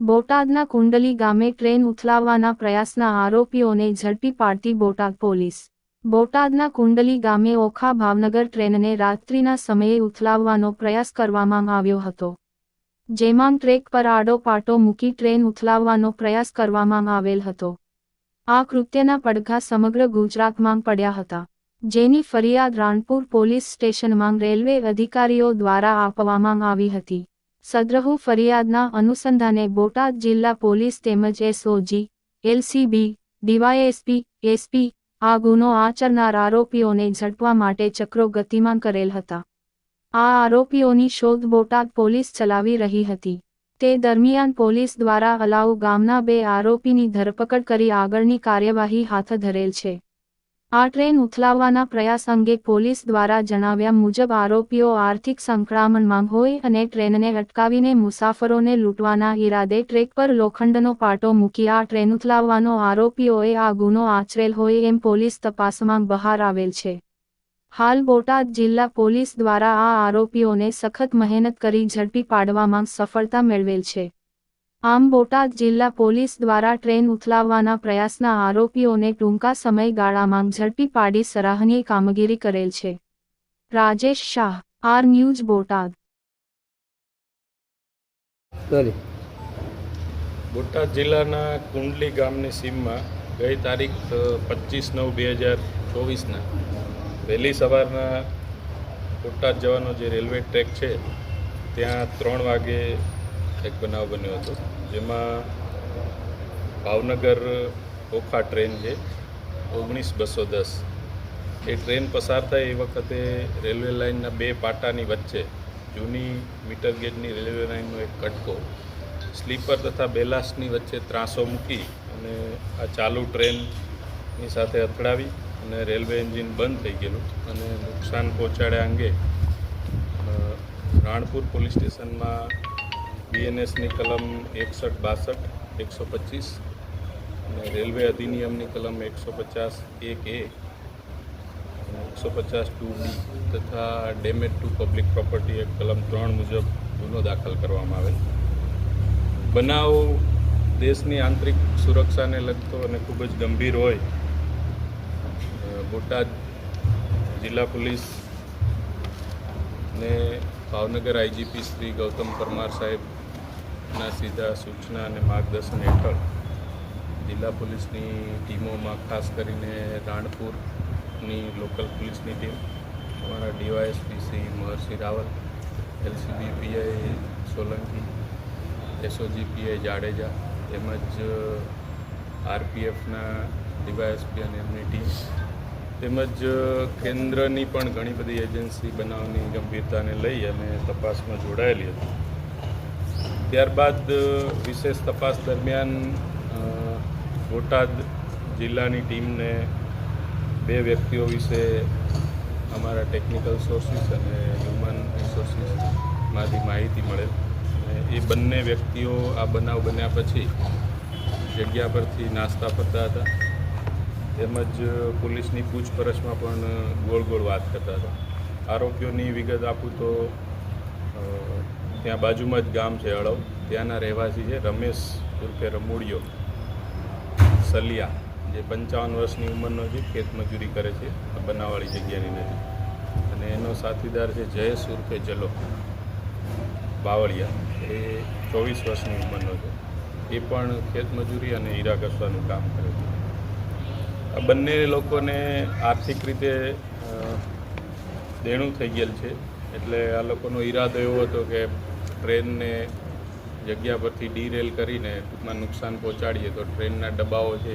બોટાદના કુંડલી ગામે ટ્રેન ઉથલાવવાના પ્રયાસના આરોપીઓને ઝડપી પાડતી બોટાદ પોલીસ. બોટાદના કુંડલી ગામે ઓખા ભાવનગર ટ્રેનને રાત્રિના સમયે ઉથલાવવાનો પ્રયાસ કરવામાં આવ્યો હતો. જેમાં ટ્રેક પર આડો પાટો મૂકી ટ્રેન ઉથલાવવાનો પ્રયાસ કરવામાં આવેલ હતો. આ કૃત્યના પડઘા સમગ્ર ગુજરાતમાં પડ્યા હતા. જેની ફરિયાદ રાણપુર પોલીસ સ્ટેશનમાં રેલવે અધિકારીઓ દ્વારા આપવામાં આવી હતી. સદ્રહુ ફરિયાદના અનુસંધાને બોટાદ જિલ્લા પોલીસ તેમજ એસઓજી, એલસીબી, ડીવાયએસપી, એસપી આ ગુનો આચરનાર આરોપીઓને ઝડપવા માટે ચક્રો ગતિમાન કરેલ હતા. આ આરોપીઓની શોધ બોટાદ પોલીસ ચલાવી રહી હતી. તે દરમિયાન પોલીસ દ્વારા અલાઉ ગામના બે આરોપીની ધરપકડ કરી આગળની કાર્યવાહી હાથ ધરેલ છે. આ ટ્રેન ઉથલાવવાના પ્રયાસ અંગે પોલીસ દ્વારા જણાવ્યા મુજબ આરોપીઓ આર્થિક સંકળામણમાં હોય અને ટ્રેનને અટકાવીને મુસાફરોને લૂંટવાના ઈરાદે ટ્રેક પર લોખંડનો પાટો મૂકી આ ટ્રેન ઉથલાવવાનો આરોપીઓએ આ ગુનો આચરેલ હોય એમ પોલીસ તપાસમાં બહાર આવેલ છે. હાલ બોટાદ જિલ્લા પોલીસ દ્વારા આ આરોપીઓને સખત મહેનત કરી ઝડપી પાડવામાં સફળતા મેળવેલ છે. આમ બોટાદ જિલ્લા પોલીસ દ્વારા ટ્રેન ઉથલાવવાના પ્રયાસના આરોપીઓને ટૂંકા સમયગાળામાં ઝડપી પાડી સરાહનીય કામગીરી કરેલ છે. Rajesh Shah R news Botad. Botad જિલ્લાના કુંડલી ગામની સીમમાં ગઈ તારીખ પચીસ નવ બે હજાર ચોવીસના વહેલી સવારના બોટાદ જવાનો જે રેલવે ટ્રેક છે ત્યાં ત્રણ વાગે એક બનાવ બન્યો હતો, જેમાં ભાવનગર ઓખા ટ્રેન છે, ઓગણીસ બસો દસ. એ ટ્રેન પસાર થાય એ વખતે રેલવે લાઇનના બે પાટાની વચ્ચે, જૂની મીટર ગેજની રેલવે લાઇનનો એક કટકો, સ્લીપર તથા બેલાસ્ટની વચ્ચે ત્રાસો મૂકી અને આ ચાલુ ટ્રેનની સાથે અથડાવી અને રેલવે એન્જિન બંધ થઈ ગયેલું અને નુકસાન પહોંચાડ્યા અંગે રાણપુર પોલીસ સ્ટેશનમાં બીએનએસની કલમ એકસઠ બાસઠ, એકસો પચીસ અને રેલવે અધિનિયમની કલમ એકસો પચાસ, એક એ એકસો પચાસ ટુ બી તથા ડેમેજ ટુ પબ્લિક પ્રોપર્ટી એક કલમ ત્રણ મુજબ ગુનો દાખલ કરવામાં આવેલ. બનાવ દેશની આંતરિક સુરક્ષાને લગતો અને ખૂબ જ ગંભીર હોય બોટાદ જિલ્લા પોલીસ ને ભાવનગર આઈજીપી શ્રી ગૌતમ પરમાર સાહેબના સીધા સૂચના અને માર્ગદર્શન હેઠળ જિલ્લા પોલીસની ટીમોમાં ખાસ કરીને રાણપુરની લોકલ પોલીસની ટીમ, અમારા DYSP Shri Maharshi Raval, LCB PI Solanki, SOG PI Jadeja તેમજ આરપીએફના ડીવાયએસપી અને એમની ટીમ તેમજ કેન્દ્રની પણ ઘણી બધી એજન્સી બનાવની ગંભીરતાને લઈ અને તપાસમાં જોડાયેલી હતી. ત્યારબાદ વિશેષ તપાસ દરમિયાન બોટાદ જિલ્લાની ટીમને બે વ્યક્તિઓ વિશે અમારા ટેકનિકલ સોર્સિસ અને હ્યુમન રિસોર્સિસમાંથી માહિતી મળેલ અને એ બંને વ્યક્તિઓ આ બનાવ બન્યા પછી જગ્યા પરથી નાસ્તા ફરતા હતા. તેમજ પોલીસની પૂછપરછમાં પણ ગોળ ગોળ વાત કરતા હતા. આરોપીઓની વિગત આપું તો ત્યાં બાજુમાં જ ગામ છે અળવ ત્યાંના રહેવાસી છે રમેશ ઉર્ફે રમૂડિયો. સલિયા, જે પંચાવન વર્ષની ઉંમરનો છે ખેતમજૂરી કરે છે બનાવવાળી જગ્યાની નજીક. અને એનો સાથીદાર છે જયેશ ઉર્ફે જલો. બાવળિયા, એ ચોવીસ વર્ષની ઉંમરનો છે. એ પણ ખેતમજૂરી અને હીરા ઘસવાનું કામ કરે છે. બંને લોકોને આર્થિક રીતે દેણું થઈ ગયેલ છે. એટલે આ લોકોનો ઈરાદો એવો હતો કે ટ્રેનને જગ્યા પરથી ડીરેલ કરીને ટૂંકમાં નુકસાન પહોંચાડીએ તો ટ્રેનના ડબ્બાઓ છે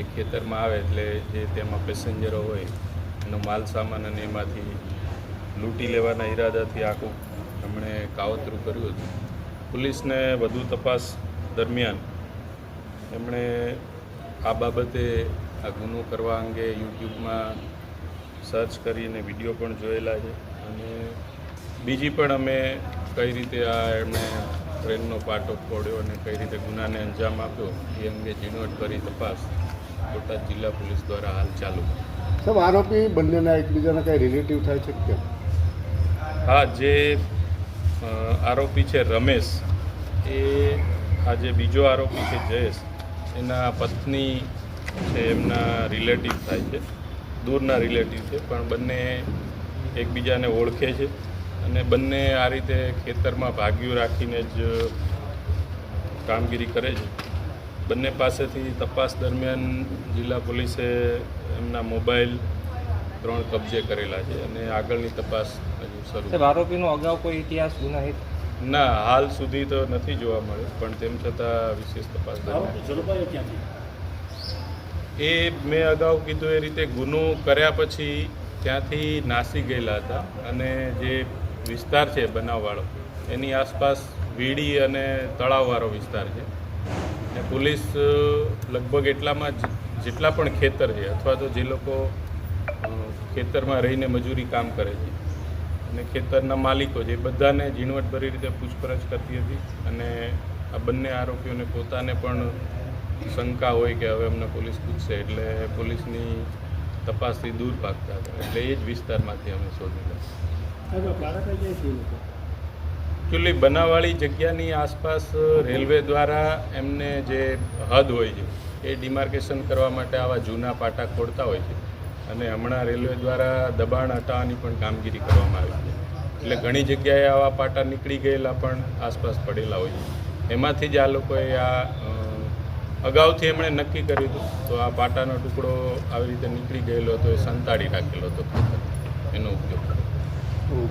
એ ખેતરમાં આવે એટલે જે તેમાં પેસેન્જરો હોય, એનો માલ સામાન અને એમાંથી લૂંટી લેવાના ઈરાદાથી આખું એમણે કાવતરું કર્યું હતું. પોલીસને વધુ તપાસ દરમિયાન એમણે આ બાબતે આ ગુનો કરવા અંગે યુટ્યુબમાં સર્ચ કરીને વીડિયો પણ જોયેલા છે. અને બીજી પણ અમે કઈ રીતે આ એમણે ટ્રેનનો પાટો ફોડ્યો અને કઈ રીતે ગુનાને અંજામ આપ્યો એ અંગે ઝીણવટભરી તપાસ બોટાદ જિલ્લા પોલીસ દ્વારા હાલ ચાલુ. સાહેબ આરોપી બંનેના એકબીજાના કઈ રિલેટિવ થાય છે કે હા જે આરોપી છે રમેશ એ આ જે બીજો આરોપી છે જયેશ. એના પત્ની છે એમના રિલેટિવ થાય છે. દૂરના રિલેટિવ છે પણ બંને એકબીજાને ઓળખે છે અને બંને આ રીતે ખેતરમાં ભાગ્યું રાખીને જ કામગીરી કરે છે. બંને પાસેથી તપાસ દરમિયાન જિલ્લા પોલીસે એમના મોબાઈલ ત્રણ કબજે કરેલા છે અને આગળની તપાસ હજુ શરૂ સાહેબ આરોપીનો અગાઉ કોઈ ઇતિહાસ ગુનાહિત ના હાલ સુધી તો નથી જોવા મળ્યો પણ તેમ છતાં વિશેષ તપાસ દરમિયાન. એ મેં અગાઉ કીધું એ રીતે ગુનો કર્યા પછી ત્યાંથી નાસી ગયેલા હતા અને જે વિસ્તાર છે બનાવવાળો, એની આસપાસ વીડી અને તળાવવાળો વિસ્તાર છે. ને પોલીસ લગભગ એટલામાં જેટલા પણ ખેતર છે અથવા તો જે લોકો ખેતરમાં રહીને મજૂરી કામ કરે છે અને ખેતરના માલિકો છે બધાને ઝીણવટભરી રીતે પૂછપરછ કરતી હતી અને આ બંને આરોપીઓને પોતાને પણ શંકા હોય કે હવે અમને પોલીસ પૂછશે એટલે પોલીસની તપાસથી દૂર ભાગતા હતા. એટલે એ જ વિસ્તારમાંથી અમે શોધી એકચ્યુઅલી બનાવવાળી જગ્યાની આસપાસ રેલવે દ્વારા એમને જે હદ હોય છે એ ડિમાર્કેશન કરવા માટે આવા જૂના પાટા ખોડતા હોય છે. અને હમણાં રેલવે દ્વારા દબાણ હટાવવાની પણ કામગીરી કરવામાં આવી છે. એટલે ઘણી જગ્યાએ આવા પાટા નીકળી ગયેલા પણ આસપાસ પડેલા હોય છે. એમાંથી જ આ લોકોએ આ અગાઉથી એમણે નક્કી કર્યું હતું તો આ પાટાનો ટુકડો આવી રીતે નીકળી ગયેલો હતો, એ સંતાડી રાખેલો હતો. એનો ઉપયોગ કર્યો.